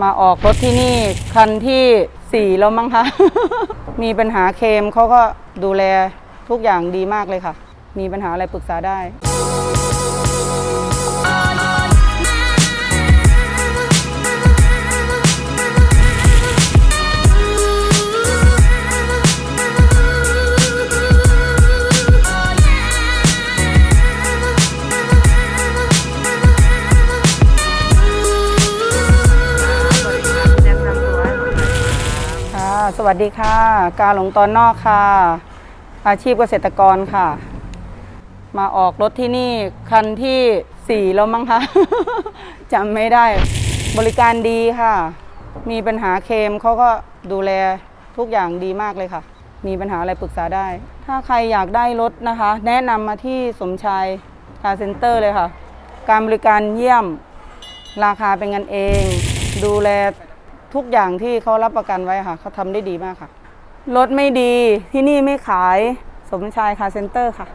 มาออกรถที่นี่คันที่สี่แล้วมั้งคะ มีปัญหาเคมเขาก็ดูแลทุกอย่างดีมากเลยค่ะ มีปัญหาอะไรปรึกษาได้ สวัสดีค่ะ กาหลงตอนนอกค่ะ อาชีพเกษตรกรค่ะ มาออกรถที่นี่คันที่สี่แล้วมั้งคะจำไม่ได้ บริการดีค่ะ มีปัญหาเคมเขาก็ดูแลทุกอย่างดีมากเลยค่ะ มีปัญหาอะไรปรึกษาได้ ถ้าใครอยากได้รถนะคะ แนะนำมาที่สมชายคาร์เซ็นเตอร์เลยค่ะ การบริการเยี่ยม ราคาเป็นกันเอง ดูแล ทุกอย่างที่เขารับประกันไว้ค่ะเขาทำได้ดีมากค่ะ รถไม่ดีที่นี่ไม่ขายสมชายคาเซ็นเตอร์ค่ะ